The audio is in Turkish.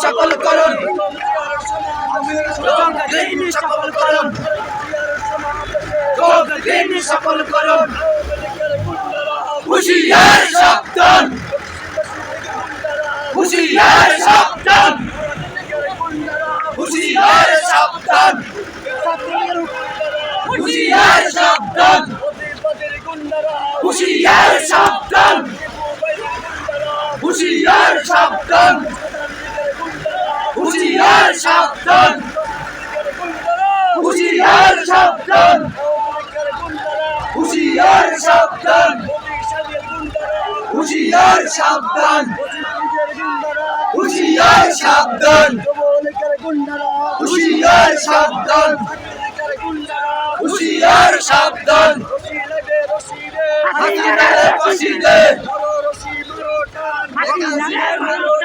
সফল করুন সফল করুন সফল করুন হুশিয়ার সাবধান হুশিয়ার সাবধান হুশিয়ার সাবধান হুশিয়ার সাবধান হুশিয়ার সাবধান Huciyar şaptan! Huciyar şaptan! Huciyar şaptan! Huciyar şaptan! Huciyar şaptan! Huciyar şaptan! Huciyar şaptan! Huciyar şaptan! Hakimler Başide! Beli.